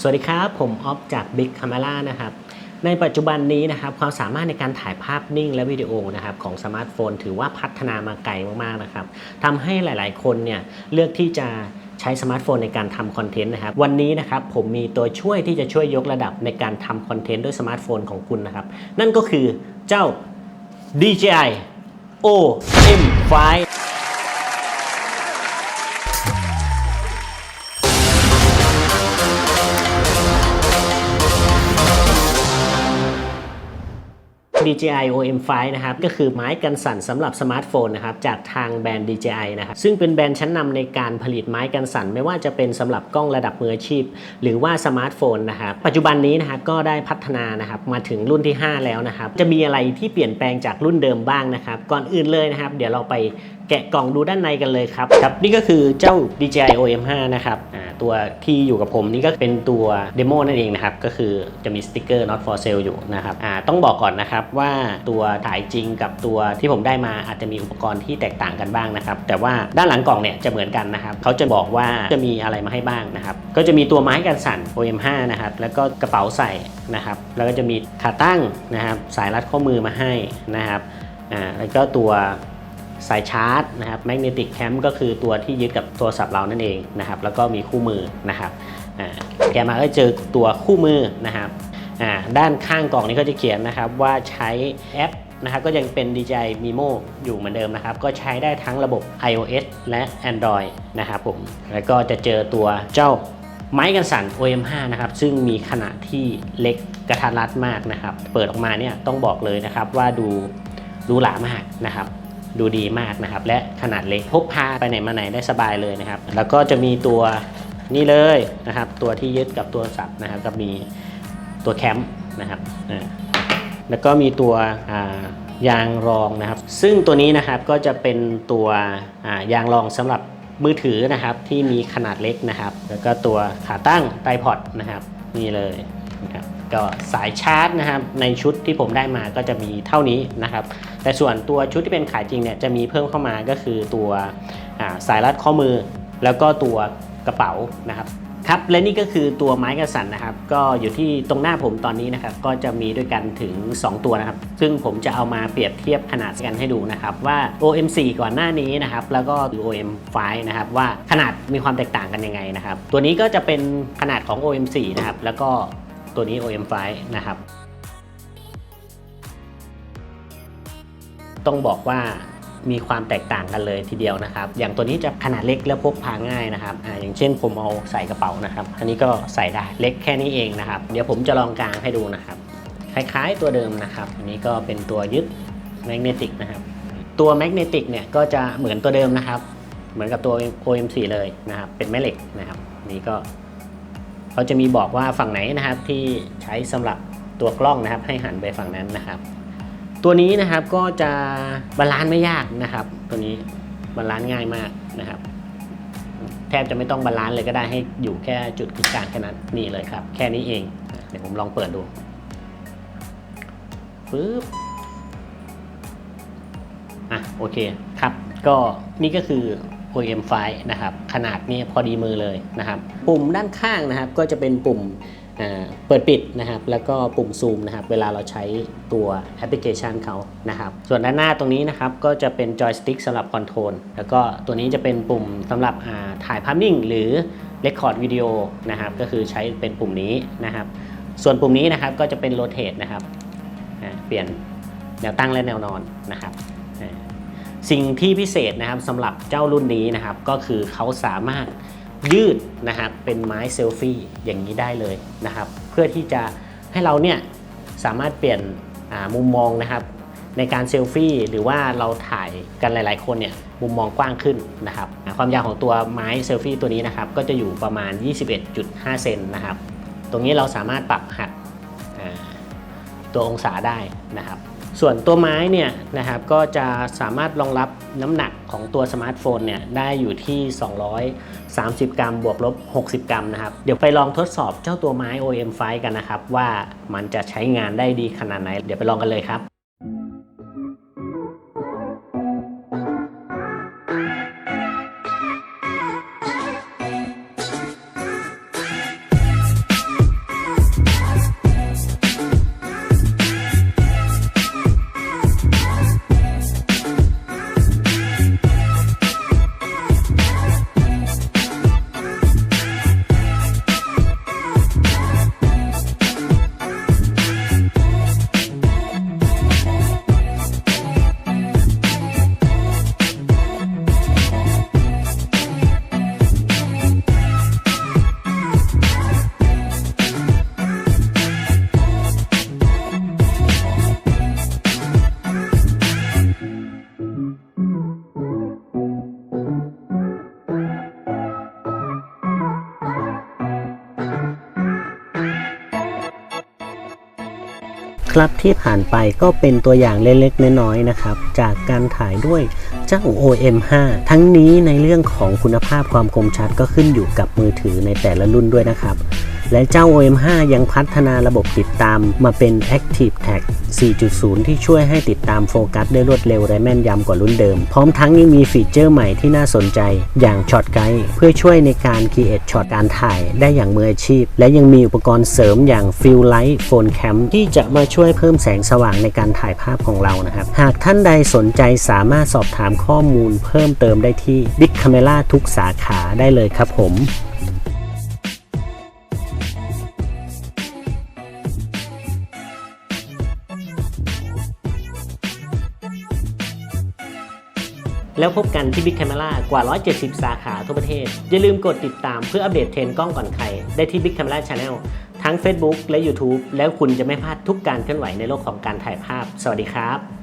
สวัสดีครับ ผมออฟจาก Big Camera นะครับ ในปัจจุบันนี้นะครับความสามารถในการถ่ายภาพนิ่งและวิดีโอนะครับของสมาร์ทโฟน ถือว่าพัฒนามาไกลมากๆนะครับทำให้หลายๆ คนเนี่ยเลือกที่จะใช้สมาร์ทโฟนในการทำคอนเทนต์นะครับ วันนี้นะครับผมมีตัวช่วยที่จะช่วยยกระดับในการทำคอนเทนต์ด้วยสมาร์ทโฟนของคุณนะครับ นั่นก็คือเจ้า DJI OM5 DJI OM5 นะครับก็คือไม้กันสั่นสำหรับสมาร์ทโฟนนะครับจากทางแบรนด์ DJI นะครับซึ่งเป็นแบรนด์ชั้นนำในการผลิตไม้กันสั่น ไม่ว่าจะเป็นสำหรับกล้องระดับมืออาชีพ หรือว่าสมาร์ทโฟนนะครับปัจจุบันนี้นะครับก็ได้พัฒนานะครับมาถึงรุ่นที่ 5 แล้วนะครับจะมีอะไรที่เปลี่ยนแปลงจากรุ่นเดิมบ้างนะครับก่อนอื่นเลยนะครับ เดี๋ยวเราไปแกะกล่องดูด้านในกันเลยครับครับ นี่ก็คือเจ้า DJI OM5 นะครับตัวที่อยู่กับผมนี่ก็เป็นตัวเดโมนั่นเองนะครับ ก็คือจะมีสติกเกอร์ not for sale อยู่นะครับต้องบอกก่อนนะครับว่าตัวถ่ายจริงกับตัวที่ผมได้มาอาจจะมีอุปกรณ์ที่แตกต่างกันบ้างนะครับ แต่ว่าด้านหลังกล่องเนี่ยจะเหมือนกันนะครับเขาจะบอกว่าจะมีอะไรมาให้บ้างนะครับ ก็จะมีตัวไม้กันสั่น OM5 นะครับ แล้วก็กระเป๋าใส่นะครับ แล้วก็จะมีขาตั้งนะครับ สายรัดข้อมือมาให้นะครับ อ่า แล้วก็ตัวสายชาร์จนะครับแมกเนติกแคมก็คือตัวที่ยึดกับโทรศัพท์เรานั่นเองนะครับ แล้วก็มีคู่มือนะครับอ่าแกมาก็เจอตัวคู่มือนะครับ ด้านข้างกล่องนี้ก็จะเขียนนะครับว่าใช้แอปนะครับก็ยังเป็น DJI Mimo อยู่เหมือนเดิมนะครับ ก็ใช้ได้ทั้งระบบ iOS และ Android นะครับผม แล้วก็จะเจอตัวเจ้าไม้กันสั่น OM5 นะครับ ซึ่งมีขนาดที่เล็กกระทัดรัดมากนะครับ เปิดออกมาเนี่ยต้องบอกเลยนะครับว่าดูดูหลามากนะครับ ดูดีมากนะครับ และขนาดเล็กพกพาไปไหนมาไหนได้สบายเลยนะครับ แล้วก็จะมีตัวนี่เลยนะครับ ตัวที่ยึดกับตัวสับนะครับกับมี ตัวแคมป์นะครับแล้วก็มีตัวยางรองนะครับ ซึ่งตัวนี้นะครับก็จะเป็นตัวยางรองสำหรับมือถือนะครับที่มีขนาดเล็กนะครับ แล้วก็ตัวขาตั้งไตรพอดนะครับนี่เลยนะครับก็สายชาร์จนะครับในชุดที่ผมได้มาก็จะมีเท่านี้นะครับ แต่ส่วนตัวชุดที่เป็นขายจริงเนี่ยจะมีเพิ่มเข้ามาก็คือตัวสายรัดข้อมือ แล้วก็ตัวกระเป๋านะครับ ครับและนี่ก็คือตัวไม้กระสันนะครับ ก็อยู่ที่ตรงหน้าผมตอนนี้นะครับ ก็จะมีด้วยกันถึง 2 ตัวนะครับ ซึ่งผมจะเอามาเปรียบเทียบขนาดกันให้ดูนะครับ ว่า OM4 ก่อนหน้านี้นะครับ แล้วก็ OM5 นะครับ ว่าขนาดมีความแตกต่างกันยังไงนะครับ ตัวนี้ก็จะเป็นขนาดของ OM4 นะครับ แล้วก็ตัวนี้ OM5 นะครับ ต้องบอกว่า มีความแตกต่างกันเลยทีเดียวนะครับ อย่างตัวนี้จะขนาดเล็กและพกพาง่ายนะครับอ่าอย่างเช่นผมเอาใส่กระเป๋านะครับ อันนี้ก็ใส่ได้เล็กแค่นี้เองนะครับ เดี๋ยวผมจะลองกลางให้ดูนะครับ คล้ายๆตัวเดิมนะครับ อันนี้ก็เป็นตัวยึดแมกเนติกนะครับ ตัวแมกเนติกเนี่ยก็จะเหมือนตัวเดิมนะครับ เหมือนกับตัว OM4 เลยนะครับ เป็นแม่เหล็กนะครับนนี้ก็เขาจะมีบอกว่าฝั่งไหนนะครับที่ใช้สำหรับตัวกล้องนะครับ ให้หันไปฝั่งนั้นนะครับ ตัวนี้นะครับก็จะบาลานซ์ไม่ยากนะครับ ตัวนี้บาลานซ์ง่ายมากนะครับ แทบจะไม่ต้องบาลานซ์เลยก็ได้ให้อยู่แค่จุดกึ่งกลางแค่นั้นนี่เลยครับ แค่นี้เอง เดี๋ยวผมลองเปิดดูปึ๊บอะโอเคครับ ก็นี่ก็คือ OM5 นะครับ ขนาดนี้พอดีมือเลยนะครับ ปุ่มด้านข้างนะครับ ก็จะเป็นปุ่ม เปิดปิดนะครับ แล้วก็ปุ่มซูมนะครับ เวลาเราใช้ตัวแอปพลิเคชันเขานะครับ ส่วนด้านหน้าตรงนี้นะครับ ก็จะเป็นจอยสติ๊กสำหรับคอนโทรล แล้วก็ตัวนี้จะเป็นปุ่มสำหรับถ่ายภาพนิ่ง หรือเรคคอร์ดวิดีโอนะครับ ก็คือใช้เป็นปุ่มนี้นะครับ ส่วนปุ่มนี้นะครับก็จะเป็นโรเต e นะครับ เปลี่ยนแนวตั้งและแนวนอนนะครับสิ่งที่พิเศษนะครับสำหรับเจ้ารุ่นนี้นะครับ ก็คือเขาสามารถ ยืดนะครับเป็นไม้เซลฟี่อย่างนี้ได้เลยนะครับ เพื่อที่จะให้เราเนี่ยสามารถเปลี่ยนมุมมองนะครับ ในการเซลฟี่หรือว่าเราถ่ายกันหลาย ๆ คนเนี่ยมุมมองกว้างขึ้นนะครับ ความยาวของตัวไม้เซลฟี่ตัวนี้นะครับ ก็จะอยู่ประมาณ 21.5 เซนนะครับ ตรงนี้เราสามารถปรับหักตัวองศาได้นะครับ ส่วนตัวไม้เนี่ยนะครับก็จะสามารถรองรับน้ำหนัก ของตัวสมาร์ทโฟนเนี่ยได้อยู่ที่ 230 กรัม บวกลบ 60 กรัมนะครับ เดี๋ยวไปลองทดสอบเจ้าตัวไม้ OM5 กันนะครับ ว่ามันจะใช้งานได้ดีขนาดไหน เดี๋ยวไปลองกันเลยครับ「 ครับที่ผ่านไปก็เป็นตัวอย่างเล็กๆ น้อยๆนะครับ จากการถ่ายด้วยเจ้า OM5 ทั้งนี้ในเรื่องของคุณภาพความคมชัดก็ขึ้นอยู่กับมือถือในแต่ละรุ่นด้วยนะครับ และเจ้า OM5 ยังพัฒนาระบบติดตามมาเป็น Active Tag 4.0 ที่ช่วยให้ติดตามโฟกัสได้รวดเร็วและแม่นยำกว่ารุ่นเดิม พร้อมทั้งยังมีฟีเจอร์ใหม่ที่น่าสนใจ อย่างช็อตไกด์เพื่อช่วยในการ create ช็อตการถ่ายได้อย่างมืออาชีพ และยังมีอุปกรณ์เสริมอย่าง Fill Light Phone Cam ที่จะมาช่วยเพิ่มแสงสว่างในการถ่ายภาพของเรานะครับ หากท่านใดสนใจสามารถสอบถามข้อมูลเพิ่มเติมได้ที่ Big Camera ทุกสาขาได้เลยครับผม แล้วพบกันที่ Big Camera กว่า 170 สาขาทั่วประเทศ อย่าลืมกดติดตามเพื่ออัปเดตเทรนกล้องก่อนใคร ได้ที่ Big Camera Channel ทั้ง Facebook และ YouTube แล้วคุณจะไม่พลาดทุกการเคลื่อนไหวในโลกของการถ่ายภาพ สวัสดีครับ